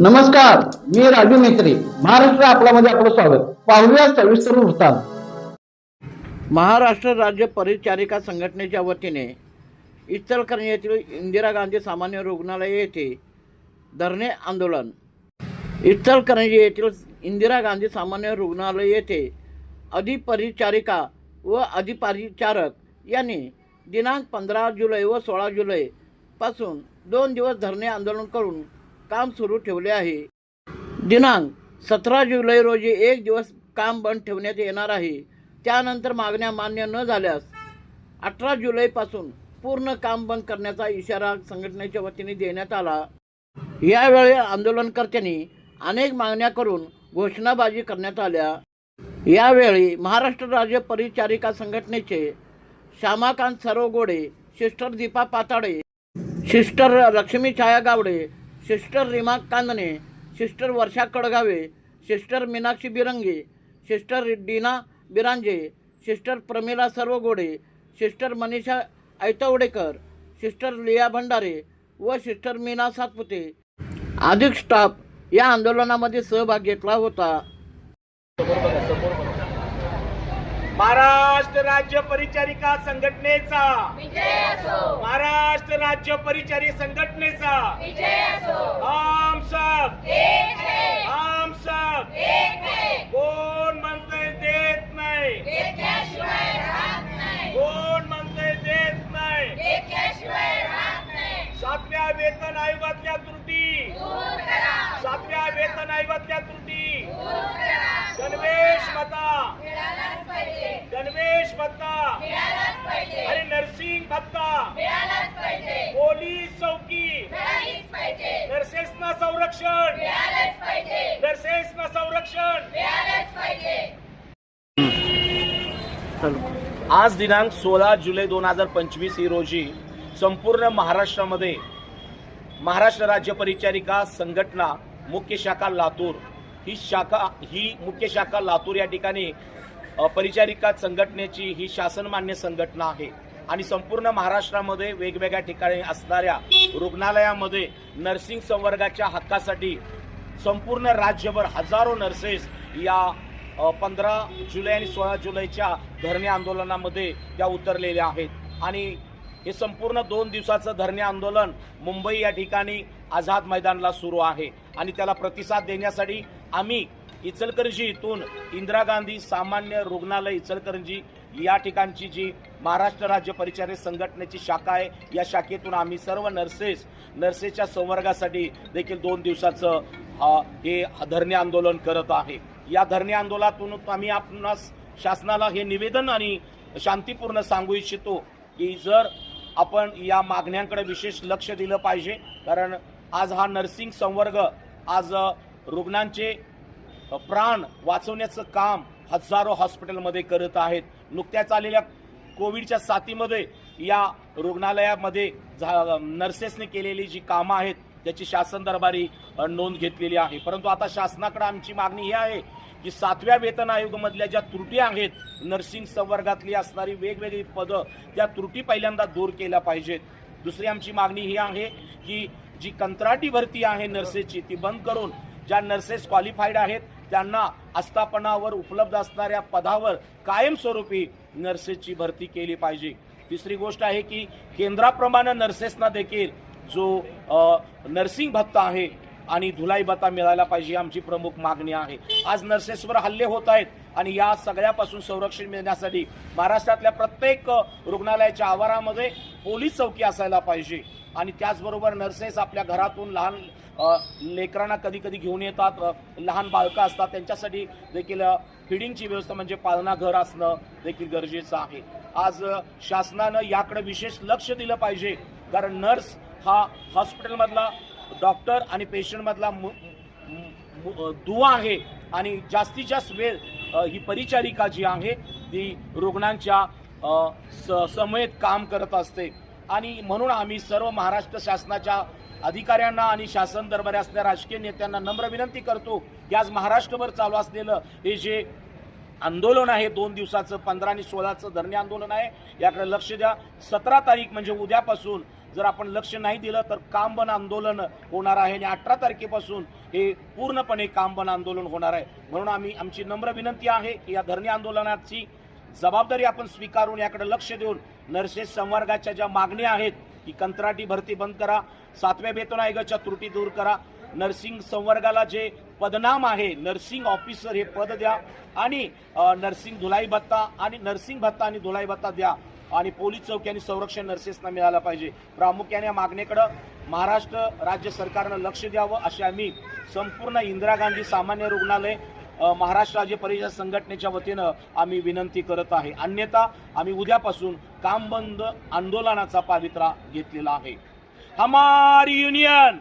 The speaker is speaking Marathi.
नमस्कार मी राजू मेत्री महाराष्ट्र आपल्यामध्ये आपलं स्वागत. पाहूया सविस्तर वृत्तांत. महाराष्ट्र राज्य परिचारिका संघटनेच्या वतीने इचलकरंजी येथील इंदिरा गांधी सामान्य रुग्णालय येथे धरणे आंदोलन. इचलकरंजी येथील इंदिरा गांधी सामान्य रुग्णालय येथे अधिपरिचारिका व अधिपरिचारक यांनी दिनांक पंधरा जुलै व सोळा जुलै पासून दोन दिवस धरणे आंदोलन करून काम सुरू ठेवले आहे. दिनांक सतरा जुलै रोजी एक दिवस काम बंद ठेवण्यात येणार आहे. त्यानंतर मागण्या मान्य न झाल्यास अठरा जुलैपासून पूर्ण काम बंद करण्याचा इशारा संघटनेच्या वतीने देण्यात आला. यावेळी आंदोलनकर्त्यांनी अनेक मागण्या करून घोषणाबाजी करण्यात आल्या. यावेळी महाराष्ट्र राज्य परिचारिका संघटनेचे Shyamakant Sarogode sister Deepa Patade sister Lakshmi Chhaya Gawade sister Reema Kandane sister Varsha Kadgave sister Meenakshi Birange sister Dina Biranje sister Pramila Sarvagode sister Manisha Aitavadekar sister Liya Bhandare व सिस्टर मीना सातपुते. अधिक स्टाफ या आंदोलनामध्ये सहभाग घेतला होता. महाराष्ट्र राज्य परिचारिका संघटनेचा. महाराष्ट्र राज्य परिचारी संघटनेचा. भत्ता. आणि नर्सिंग भत्ता. पोलीस चौकी. नर्सेसना संरक्षण. नर्सेसना संरक्षण. आज दिनांक सोळा जुलै दोन हजार पंचवीस ही रोजी संपूर्ण महाराष्ट्रामध्ये महाराष्ट्र राज्य परिचारिका संघटना मुख्य शाखा लातूर. ही शाखा ही मुख्य शाखा लातूर या ठिकाणी परिचारिका संघटनेची ही शासनमान्य संघटना आहे. आणि संपूर्ण महाराष्ट्रामध्ये वेगवेगळ्या ठिकाणी असणाऱ्या रुग्णालयामध्ये नर्सिंग संवर्गाच्या हक्कासाठी संपूर्ण राज्यभर हजारो नर्सेस या पंधरा जुलै आणि सोळा जुलैच्या धरणे आंदोलनामध्ये त्या उतरलेल्या आहेत. आणि हे संपूर्ण दोन दिवसाचं धरणे आंदोलन मुंबई या ठिकाणी आझाद मैदानला सुरू आहे. आणि त्याला प्रतिसाद देण्यासाठी आम्ही इचलकरंजी इथून इंदिरा गांधी सामान्य रुग्णालय इचलकरंजी या ठिकाणची जी महाराष्ट्र राज्य परिचारे संघटनेची शाखा आहे या शाखेतून आम्ही सर्व नर्सेस नर्सेसच्या संवर्गासाठी देखील दोन दिवसाचं हे धरणे आंदोलन करत आहे. या धरणे आंदोलनातून आम्ही आपणास शासनाला हे निवेदन आणि शांतीपूर्ण सांगू इच्छितो की जर आपण या मागण्यांकडे विशेष लक्ष दिलं पाहिजे कारण आज हा नर्सिंग संवर्ग आज रुग्णांचे प्राण वाचवण्याचं काम हजारो हॉस्पिटलमध्ये करत आहेत. नुकत्याच आलेल्या कोविडच्या साथीमध्ये या रुग्णालयामध्ये झा- नर्सेसने केलेली जी कामं आहेत त्याची शासन दरबारी नोंद घेतलेली आहे. परंतु आता शासनाकडे आमची मागणी ही आहे की सातव्या वेतन आयोगामधल्या ज्या त्रुटी आहेत नर्सिंग संवर्गातली असणारी वेगवेगळी पदं त्या त्रुटी पहिल्यांदा दूर केल्या पाहिजेत. दुसरी आमची मागणी ही आहे की जी कंत्राटी भरती आहे नर्सेसची ती बंद करून ज्या नर्सेस क्वालिफाईड आहेत त्यांना आस्थापनावर उपलब्ध असणाऱ्या पदावर कायमस्वरूपी नर्सेसची भरती केली पाहिजे. तिसरी गोष्ट आहे की केंद्राप्रमाणे नर्सेसना देखील जो नर्सिंग भत्ता आहे आणि धुलाई भत्ता मिळायला पाहिजे आमची प्रमुख मागणी आहे. आज नर्सेसवर हल्ले होत आहेत आणि या सगळ्यापासून संरक्षण मिळण्यासाठी महाराष्ट्रातल्या प्रत्येक रुग्णालयाच्या आवारामध्ये पोलीस चौकी असायला पाहिजे. आणि त्याचबरोबर नर्सेस आपल्या घरातून लहान लेकरांना कधी कधी घेऊन येतात लहान बालकं असतात. त्यांच्यासाठी देखील फिडिंगची व्यवस्था म्हणजे पालनाघर असणं देखील गरजेचं आहे. आज शासनानं याकडे विशेष लक्ष दिलं पाहिजे. कारण नर्स हा हॉस्पिटलमधला डॉक्टर आणि पेशंटमधला मु- मु- दुवा आहे. आणि जास्तीत जास्त वेळ ही परिचारिका जी आहे ती रुग्णांच्या समयेत स- काम करत असते. आणि म्हणून आम्ही सर्व महाराष्ट्र शासनाच्या अधिकाऱ्यांना आणि शासन दरबारी असणाऱ्या राजकीय नेत्यांना नम्र विनंती करतो की आज महाराष्ट्रभर चालू असलेलं हे जे आंदोलन आहे दोन दिवसाचं पंधरा आणि सोळाचं धरणे आंदोलन आहे याकडे लक्ष द्या. सतरा तारीख म्हणजे उद्यापासून जर आपण लक्ष नाही दिलं तर काम बंद आंदोलन होणार आहे आणि अठरा तारखेपासून हे पूर्णपणे काम बंद आंदोलन होणार आहे. म्हणून आम्ही आमची नम्र विनंती आहे की या धरणे आंदोलनाची जबाबदारी आपण स्वीकारून याकडे लक्ष देऊन नर्सेस संवर्गाच्या ज्या मागण्या आहेत की कंत्राटी भरती बंद करा सातव्या वेतन आयोगाच्या त्रुटी दूर करा. नर्सिंग संवर्गाला जे पदनाम आहे नर्सिंग ऑफिसर हे पद द्या आणि नर्सिंग धुलाई भत्ता आणि नर्सिंग भत्ता आणि धुलाई भत्ता द्या आणि पोलीस चौकी आणि संरक्षण नर्सेसना मिळालं पाहिजे. प्रामुख्याने या मागणीकडं महाराष्ट्र राज्य सरकारनं लक्ष द्यावं अशी आम्ही संपूर्ण इंदिरा गांधी सामान्य रुग्णालय महाराष्ट्र राज्य परिषद संघटनेच्या वतीनं आम्ही विनंती करत आहे. अन्यथा आम्ही उद्यापासून काम बंद आंदोलनाचा पावित्रा घेतलेला आहे. हमारी युनियन